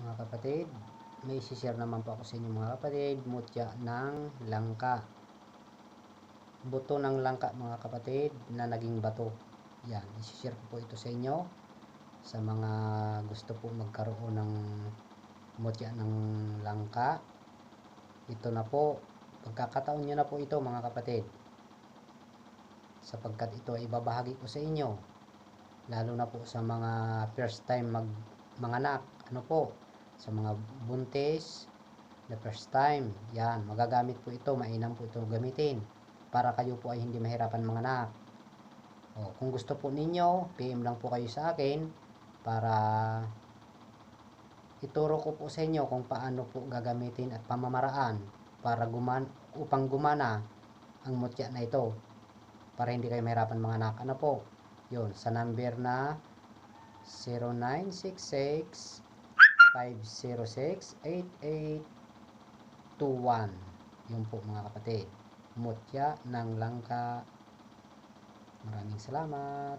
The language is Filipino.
mga kapatid may share naman po ako sa inyo mga kapatid. Mutya ng langka. Buto ng langka mga kapatid na naging bato. Yan isi-share ko po ito sa inyo sa mga gusto po magkaroon ng mutya ng langka. Ito na po pagkakataon nyo na po ito mga kapatid sapagkat ito ay ibabahagi ko sa inyo lalo na po sa mga first time mag manganak ano po sa mga buntis the first time yan magagamit po ito mainam po ito gamitin para kayo po ay hindi mahirapan manganak o, kung gusto po ninyo PM lang po kayo sa akin para ituro ko po sa inyo kung paano po gagamitin at pamamaraan para guman upang gumana ang mutya na ito para hindi kayo mahirapan manganak ano po? Yun sa number na 0966 506-8821 yun po mga kapatid. Mutya ng langka. Maraming salamat